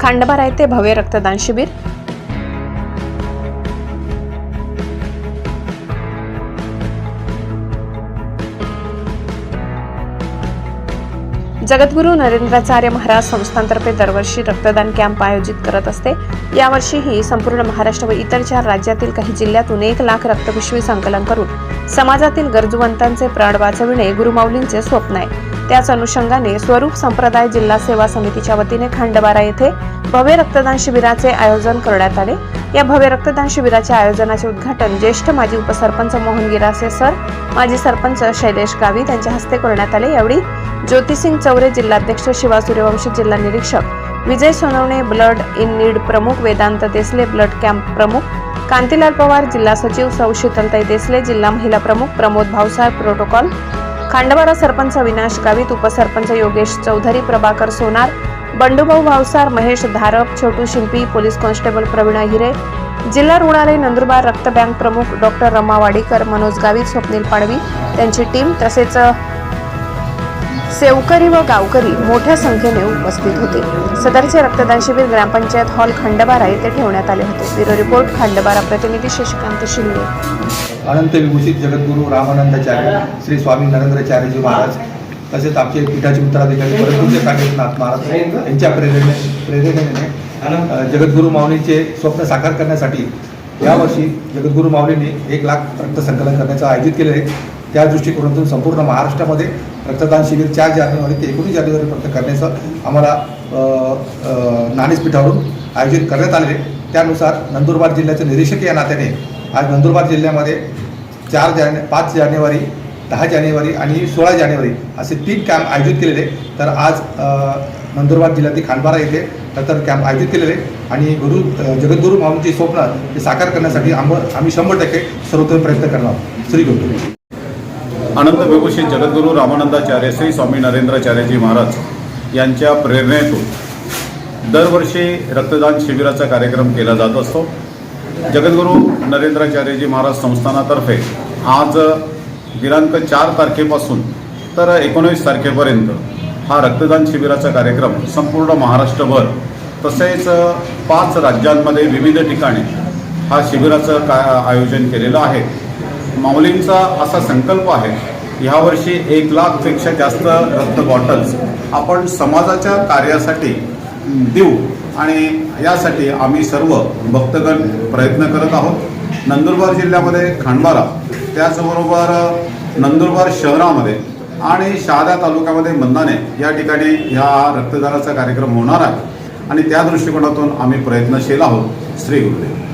खांडबारा येथे भव्य रक्तदान शिबिर. जगद्गुरू नरेंद्राचार्य महाराज संस्थांतर्फे दरवर्षी रक्तदान कॅम्प आयोजित करत असते. यावर्षीही संपूर्ण महाराष्ट्र व इतर चार राज्यातील काही जिल्ह्यातून एक लाख रक्तपिशवी संकलन करून समाजातील गरजूवंतांचे प्राण वाचविणे गुरुमाऊलींचे स्वप्न आहे. त्याच अनुषंगाने स्वरूप संप्रदाय जिल्हा सेवा समितीच्या वतीने खांडबारा येथे भव्य रक्तदान शिबिराचे आयोजन करण्यात आले. या भव्य रक्तदान शिबिराच्या आयोजनाचे उद्घाटन ज्येष्ठ माजी उपसरपंच मोहन गिरासे सर माजी सरपंच शैलेश गावी यांच्या हस्ते करण्यात आले. यावेळी ज्योतिसिंग चौरे जिल्हाध्यक्ष शिवा सूर्यवंशी जिल्हा निरीक्षक Vijay Sonawane blood in need प्रमुख वेदांत देसले ब्लड कॅम्प प्रमुख कांतीलाल पवार जिल्हा सचिव सौ शीतलताई देसले जिल्हा महिला प्रमुख प्रमोद भाऊसाहेब प्रोटोकॉल खांडवारा सरपंच विनाश गावित उपसरपंच योगेश चौधरी प्रभाकर सोनार बंडूभाऊ भावसार महेश धारप छोटू शिंपी पोलीस कॉन्स्टेबल प्रवीण हिरे जिल्हा रुग्णालय नंदुरबार रक्त बँक प्रमुख डॉक्टर रमा वाडीकर मनोज गावित स्वप्नील पाडवी त्यांची टीम तसेच सेवकरी व गावकरी मोठ्या संख्येने उपस्थित होते. सदरचे रक्तदान शिबिर ग्रामपंचायत हॉल खंडबारा येथे ठेवण्यात आले होते. ब्युरो रिपोर्ट खंडबारा प्रतिनिधी शशिकांत शिंदे. अनंत विभूषित जगद्गुरू रामानंदाचार्य श्री स्वामी नरेंद्राचार्यजी महाराज तसेच आमचे पीठाचे उत्तराधिकारी परमपूज्य कागेशनाथ महाराज यांच्या प्रेरणे प्रेरणेने अ, जगद्गुरू माऊलींचे स्वप्न साकार करण्यासाठी यावर्षी जगद्गुरू माऊलींनी एक लाख रक्त संकलन करण्याचं आयोजित केले आहे. त्या दृष्टिकोनातून संपूर्ण महाराष्ट्रामध्ये रक्तदान शिबिर चार जानेवारी ते एकोणीस जानेवारीपर्यंत करण्याचं आम्हाला नाणेसपीठावरून आयोजित करण्यात आले त्यानुसार नंदुरबार जिल्ह्याचे निरीक्षक या नात्याने आज नंदुरबार जिल्ह्यामध्ये चार जाने पाच जानेवारी दहा जानेवारी आणि सोळा जानेवारी असे तीन कॅम्प आयोजित केलेले. तर आज नंदुरबार जिल्ह्यातील खांडबारा येथे तर कॅम्प आयोजित केलेले. आणि गुरु जगद्गुरु जगद्गुरू माऊलींची स्वप्न हे साकार करण्यासाठी आम आम्ही शंभर टक्के सर्वोत्तम प्रयत्न करणार आहोत. श्री गुरु. आनंद विभूषित जगद्गुरू रामानंदाचार्य श्री स्वामी नरेंद्राचार्यजी महाराज यांच्या प्रेरणेतून दरवर्षी रक्तदान शिबिराचा कार्यक्रम केला जात असतो. जगद्गुरू नरेंद्राचार्यजी महाराज संस्थानातर्फे आज दिनांक चार तारखेपासून तर एकोणीस तारखेपर्यंत हा रक्तदान शिबिराचा कार्यक्रम संपूर्ण महाराष्ट्रभर तसेच पाच राज्यांमध्ये विविध ठिकाणी हा शिबिराचं का आयोजन केलेलं आहे. माऊलींचा असा संकल्प आहे ह्यावर्षी एक लाखपेक्षा जास्त रक्त बॉटल्स आपण समाजाच्या कार्यासाठी देऊ आणि यासाठी आम्ही सर्व भक्तगण प्रयत्न करत आहोत. नंदुरबार जिल्ह्यामध्ये खांडबारा त्याचबरोबर नंदुरबार शहरामध्ये आणि शहादा तालुक्यामध्ये मंदाने या ठिकाणी ह्या रक्तदानाचा कार्यक्रम होणार आहे. आणि त्या दृष्टिकोनातून आम्ही प्रयत्नशील आहोत. श्री गुरुदेव.